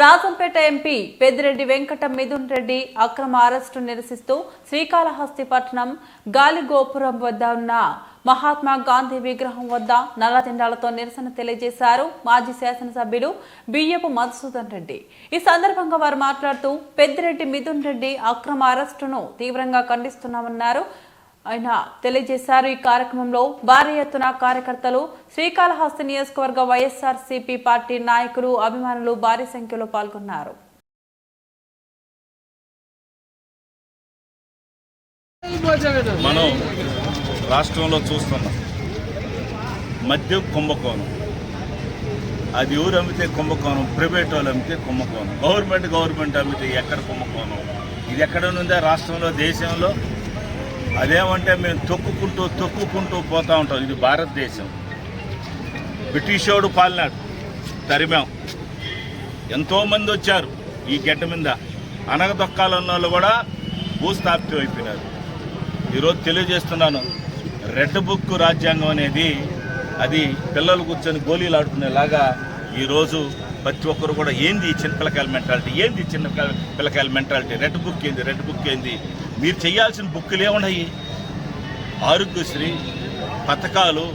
Rajampet MP Peddireddy Venkata Mithun Reddy అక్రమ arrest నిరసిస్తూ శ్రీకాళహస్తి పట్టణం గాలిగోపురం వద్ద ఉన్న మహాత్మా గాంధీ విగ్రహం వద్ద నల్లజెండాలతో నిరసన తెలియజేశారు మాజీ శాసనసభ్యులు బియ్యపు మధుసూదన్ రెడ్డి. ఈ సందర్భంగా వారు మాట్లాడుతూ పెద్దిరెడ్డి మిథున్ రెడ్డి అక్రమ అరెస్టును తీవ్రంగా ఖండిస్తున్నామన్నారు. ఆయన తెలియజేశారు. ఈ కార్యక్రమంలో భారీ ఎత్తున కార్యకర్తలు శ్రీకాళహస్తి నియోజకవర్గ వైఎస్ఆర్ సిపి పార్టీ నాయకులు అభిమానులు భారీ సంఖ్యలో పాల్గొన్నారు. మనం రాష్ట్రంలో చూస్తున్నాం. మద్యం కుంభకోణం. అది ఎవరు అమ్మితే కుంభకోణం? ప్రైవేట్ వాళ్ళు అమ్మితే కుంభకోణం. గవర్నమెంట్ గవర్నమెంట్ అమ్మితే ఎక్కడ కుంభకోణం? ఇది ఎక్కడ ఉందా రాష్ట్రంలో దేశంలో? అదేమంటే మేము తొక్కుకుంటూ తొక్కుకుంటూ పోతూ ఉంటాం. ఇది భారతదేశం. బ్రిటిషోడు వాడు పాలినాడు. తరిమాం. ఎంతోమంది వచ్చారు ఈ గడ్డ మీద. అనగదొక్కాలన్న వాళ్ళు కూడా భూస్థాపితం అయిపోయినారు. ఈరోజు తెలియజేస్తున్నాను రెడ్ బుక్ రాజ్యాంగం అనేది అది పిల్లలు కూర్చొని గోళీలు ఆడుకునేలాగా ఈరోజు ప్రతి ఒక్కరు కూడా ఏంది ఈ చిన్న పిల్లకాయల మెంటాలిటీ ఏంది చిన్న పిల్ల- పిల్లకాయల మెంటాలిటీ రెడ్ బుక్ ఏంది? రెడ్ బుక్ ఏంది? మీరు చేయాల్సిన బుక్కులు ఏమున్నాయి ఆరోగ్యశ్రీ పథకాలు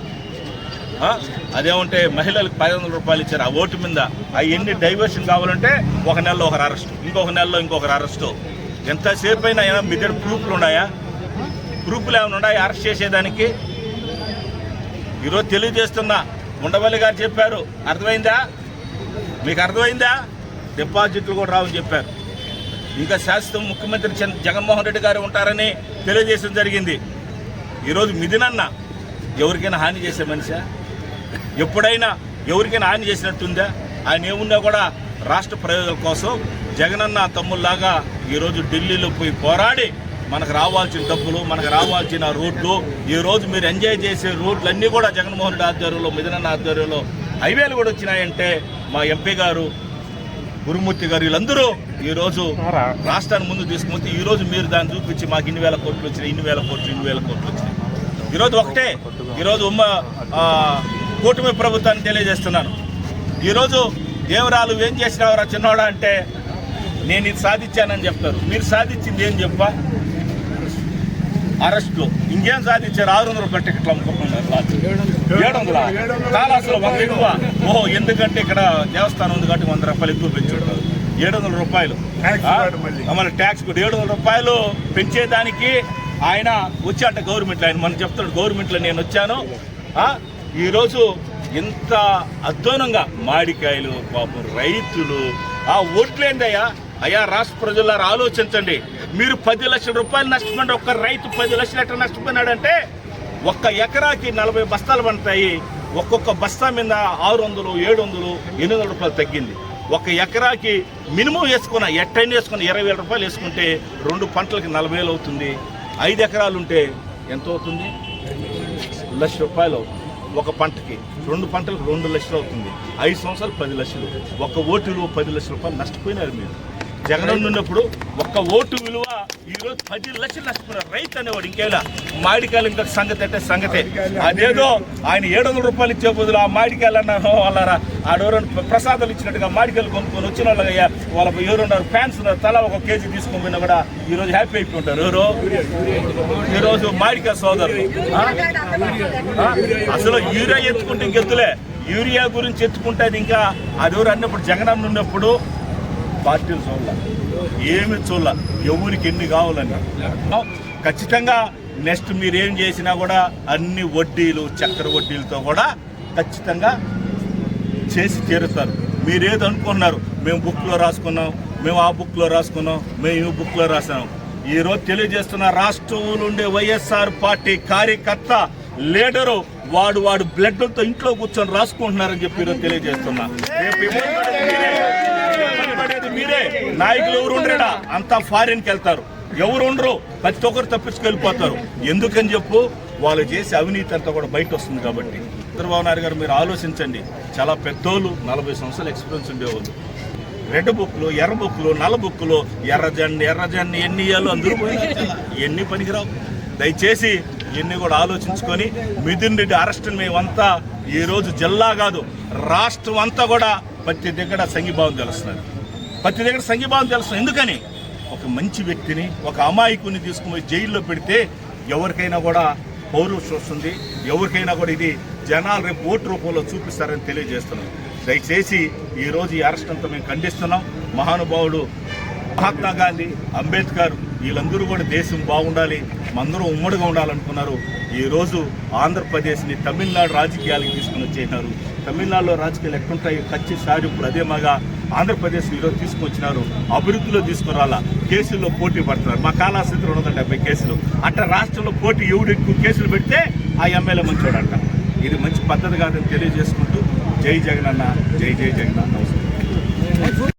అదేమంటే మహిళలకు పది వందల రూపాయలు ఇచ్చారు ఆ ఓటు మీద. అవి ఎన్ని డైవర్షన్ కావాలంటే ఒక నెలలో ఒకరు అరెస్ట్ ఇంకొక నెలలో ఇంకొకరు అరెస్టు ఎంతసేపు అయినా ఏమైనా మీ దగ్గర ప్రూఫ్లు ఉన్నాయా? ప్రూఫ్లు ఏమైనా ఉన్నాయా అరెస్ట్ చేసేదానికి? ఈరోజు తెలియజేస్తున్నా ఉండవల్లి గారు చెప్పారు. అర్థమైందా? మీకు అర్థమైందా? డిపాజిట్లు కూడా రావని చెప్పారు. ఇంకా శాశ్వతం ముఖ్యమంత్రి చంద్ర- జగన్మోహన్ రెడ్డి గారు ఉంటారని తెలియజేయడం జరిగింది. ఈరోజు మిథునన్న ఎవరికైనా హాని చేసే మనిషా? ఎప్పుడైనా ఎవరికైనా హాని చేసినట్టుందా? ఆయన ఏమున్నా కూడా రాష్ట్ర ప్రయోజనాల కోసం జగనన్న తమ్ముల్లాగా ఈరోజు ఢిల్లీలో పోయి పోరాడి మనకు రావాల్సిన డబ్బులు మనకు రావాల్సిన రోడ్లు ఈరోజు మీరు ఎంజాయ్ చేసే రోడ్లు అన్నీ కూడా జగన్మోహన్ రెడ్డి ఆధ్వర్యంలో మిథునన్న ఆధ్వర్యంలో హైవేలు కూడా వచ్చినాయంటే మా ఎంపీ గారు గురుమూర్తి గారు వీళ్ళందరూ ఈ రోజు రాష్ట్రాన్ని ముందు తీసుకుని ఈ రోజు మీరు దాన్ని చూపించి మాకు ఇన్ని వేల కోట్లు వచ్చినాయి ఇన్ని వేల కోట్లు ఇన్ని వేల కోట్లు వచ్చినాయి. ఈరోజు ఒకటే ఈరోజు ఉమ్మ కూటమి ప్రభుత్వాన్ని తెలియజేస్తున్నాను. ఈరోజు దేవరాలు ఏం చేసినావురా చిన్నవాడా అంటే నేను ఇది సాధించానని చెప్తారు. మీరు సాధించింది ఏం చెప్పా? అరెస్ట్లో ఇంకేం సాధించారు? ఆరు వందల రూపాయల టికెట్లు అమ్ముకుంటున్నారు. ఏడు వందల? చాలా అసలు వంద ఎక్కువ. ఓహో ఎందుకంటే ఇక్కడ దేవస్థానం ఉంది కాబట్టి వంద రూపాయలు ఎక్కువ పెంచుంటారు ఏడు వందల రూపాయలు. మళ్ళీ. ట్యాక్స్ కూడా. ఏడు వందల రూపాయలు పెంచేదానికి ఆయన వచ్చాట గవర్నమెంట్లో ఆయన మనం చెప్తాడు గవర్నమెంట్లో నేను వచ్చాను. ఈరోజు ఇంత అధ్వానంగా మాడికాయలు పాపం రైతులు. ఆ ఓట్లేందయ్యా? అయ్యా రాష్ట్ర ప్రజలారా ఆలోచించండి. మీరు పది లక్షల రూపాయలు నష్టపోయిన ఒక్క రైతు పది లక్షలు ఎట్లా నష్టపోయినాడంటే ఒక్క ఎకరాకి నలభై బస్తాలు పండుతాయి. ఒక్కొక్క బస్తా మీద ఆరు వందలు ఏడు వందలు ఎనిమిది వందల రూపాయలు తగ్గింది. ఒక ఎకరాకి మినిమం వేసుకున్న ఎట్టైనా వేసుకున్న ఇరవై వేల రూపాయలు వేసుకుంటే రెండు పంటలకి నలభై వేలు అవుతుంది. ఐదు ఎకరాలు ఉంటే ఎంత అవుతుంది? లక్ష రూపాయలు అవుతుంది ఒక పంటకి. రెండు పంటలకు రెండు లక్షలు అవుతుంది. ఐదు సంవత్సరాలు పది లక్షలు. ఒక ఓటు పది లక్షల రూపాయలు నష్టపోయినారు మీరు. జగన్ ఉన్నప్పుడు ఒక్క ఓటు విలువ ఈరోజు పది లక్షలు నష్టపోయిన రైతు అనేవాడు ఇంకేలా? మామిడికాయలు ఇంకా సంగతి అంటే సంగతే. అదేదో ఆయన ఏడు వందల రూపాయలు ఇచ్చే బదులు ఆ మామిడికాయలు అన్న వాళ్ళ ఆడెవరైనా ప్రసాదాలు ఇచ్చినట్టుగా మామిడికాయలు కొనుక్కొని వచ్చిన వాళ్ళయ్యా వాళ్ళ ఎవరున్నారు? ఫ్యాన్స్ ఉన్నారు. తలా ఒక కేజీ తీసుకొని పోయినా కూడా ఈరోజు హ్యాపీ అయిపోయి ఉంటారు ఎవరు? ఈరోజు మాడికాయ సోదరులు. అసలు యూరియా ఎత్తుకుంటే ఇంకెత్తులే. యూరియా గురించి ఎత్తుకుంటే అది ఇంకా అది ఎవరు అన్నప్పుడు జగనన్న ఉన్నప్పుడు పార్టీలు చూడాల. ఏమి చూడాల. ఎవరికి ఎన్ని కావాలని ఖచ్చితంగా నెక్స్ట్ మీరేం చేసినా కూడా అన్ని వడ్డీలు చక్కెర వడ్డీలతో కూడా ఖచ్చితంగా చేసి తీరుతారు. మీరేది అనుకున్నారు మేము బుక్లో రాసుకున్నాం మేము ఆ బుక్లో రాసుకున్నాం మేము ఈ బుక్లో రాసినాం ఈరోజు తెలియజేస్తున్న రాష్ట్రంలో ఉండే వైఎస్ఆర్ పార్టీ కార్యకర్త లీడరు వాడు వాడు బ్లడ్తో ఇంట్లో కూర్చొని రాసుకుంటున్నారని చెప్పి ఈరోజు తెలియజేస్తున్నా రేపు ఇబ్బంది పడేది మీరే. ఇబ్బంది పడేది నాయకులు ఎవరు ఉండరా అంతా ఫారిన్కి వెళ్తారు. ఎవరు ఉండరు? ప్రతి ఒక్కరు తప్పించుకెళ్ళిపోతారు. ఎందుకని చెప్పు? వాళ్ళు చేసే అవినీతి అంతా కూడా బయట వస్తుంది కాబట్టి. చంద్రబాబు నాయుడు గారు మీరు ఆలోచించండి. చాలా పెద్దోళ్ళు నలభై సంవత్సరాల ఎక్స్పీరియన్స్ ఉండేవాళ్ళు. రెడ్ బుక్లు ఎర్ర బుక్లు నల్ల బుక్లు ఎర్రజండి ఎర్రజండి ఎన్ని ఇయ్యాలో అందరూ ఎన్ని పనికిరావు? దయచేసి ఇవన్నీ కూడా ఆలోచించుకొని మిథున్ రెడ్డి అరెస్ట్ మేమంతా ఈ రోజు జిల్లా కాదు రాష్ట్రం అంతా కూడా ప్రతి దగ్గర సంఘీభావం తెలుస్తున్నారు ప్రతి దగ్గర సంఘీభావం తెలుసు ఎందుకని? ఒక మంచి వ్యక్తిని ఒక అమాయకుని తీసుకుని జైల్లో పెడితే ఎవరికైనా కూడా పౌరుషం వస్తుంది. ఎవరికైనా కూడా ఇది జనాలు రేపు ఓటు రూపంలో చూపిస్తారని తెలియజేస్తున్నాం. దయచేసి ఈరోజు ఈ అరెస్ట్ అంతా మేము ఖండిస్తున్నాం. మహానుభావుడు మహాత్మా గాంధీ అంబేద్కర్ వీళ్ళందరూ కూడా దేశం బాగుండాలి. అందరూ ఉమ్మడిగా ఉండాలనుకున్నారు. ఈ రోజు ఆంధ్రప్రదేశ్ని తమిళనాడు రాజకీయాలకు తీసుకుని వచ్చేసినారు. తమిళనాడులో రాజకీయాలు ఎట్లుంటాయి కచ్చి సారి ఇప్పుడు అదే మాగా ఆంధ్రప్రదేశ్ ఈరోజు తీసుకొచ్చినారు. అభివృద్ధిలో తీసుకురాలా కేసుల్లో పోటీ పడుతున్నారు. మా కాలాస్థితి రెండు వందల డెబ్బై కేసులు. అట్లా రాష్ట్రంలో పోటీ ఎవడు ఎక్కువ కేసులు పెడితే ఆ ఎమ్మెల్యే మంచోడంట. ఇది మంచి పద్ధతి కాదని తెలియజేసుకుంటూ జై జగన్ అన్న జై జై జగన్ అన్న